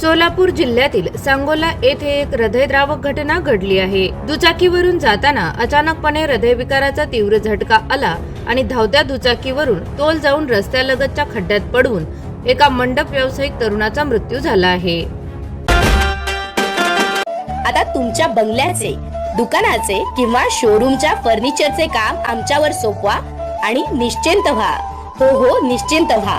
सोलापूर जिल्ह्यातील सांगोला येथे एक हृदयद्रावक घटना घडली आहे. दुचाकीवरून जाताना अचानकपणे हृदयविकाराचा तीव्र झटका आला आणि धावत्या दुचाकीवरून तोल जाऊन रस्त्यालगतच्या खड्ड्यात पडून एका मंडप व्यावसायिक तरुणाचा मृत्यू झाला आहे. आता तुमच्या बंगल्याचे दुकानाचे किंवा शोरूमच्या फर्निचरचे काम आमच्यावर सोपवा आणि निश्चिंत व्हा. हो हो निश्चिंत व्हा.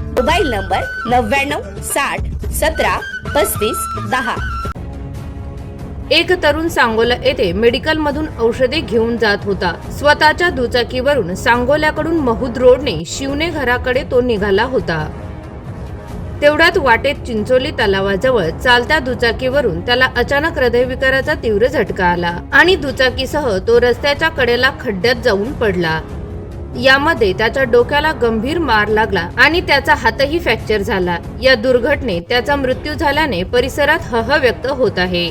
मोबाईल नंबर नव्याण्णव साठ सतरा पस्तीस दहा. एक तरुण सांगोला येथे मेडिकल मधून औषधे घेऊन जात होता. स्वतःच्या दुचाकीवरून सांगोल्याकडून महूद रोडने शिवने घराकडे तो निघाला होता. तेवढ्यात वाटेत चिंचोली तलावाजवळ चालत्या दुचाकीवरून त्याला अचानक हृदयविकाराचा तीव्र झटका आला आणि दुचाकीसह तो रस्त्याच्या कडेला खड्ड्यात जाऊन पडला. यामध्ये त्याच्या डोक्याला गंभीर मार लागला आणि त्याचा हातही फ्रॅक्चर झाला. या दुर्घटनेत त्याचा मृत्यू झाल्याने परिसरात हह व्यक्त होत आहे.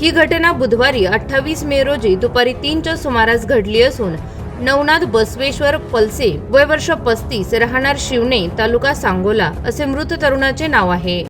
ही घटना बुधवारी अठ्ठावीस मे रोजी दुपारी तीनच्या सुमारास घडली असून नवनाथ बसवेश्वर पलसे वय वर्ष पस्तीस राहणार शिवणे तालुका सांगोला असे मृत तरुणाचे नाव आहे.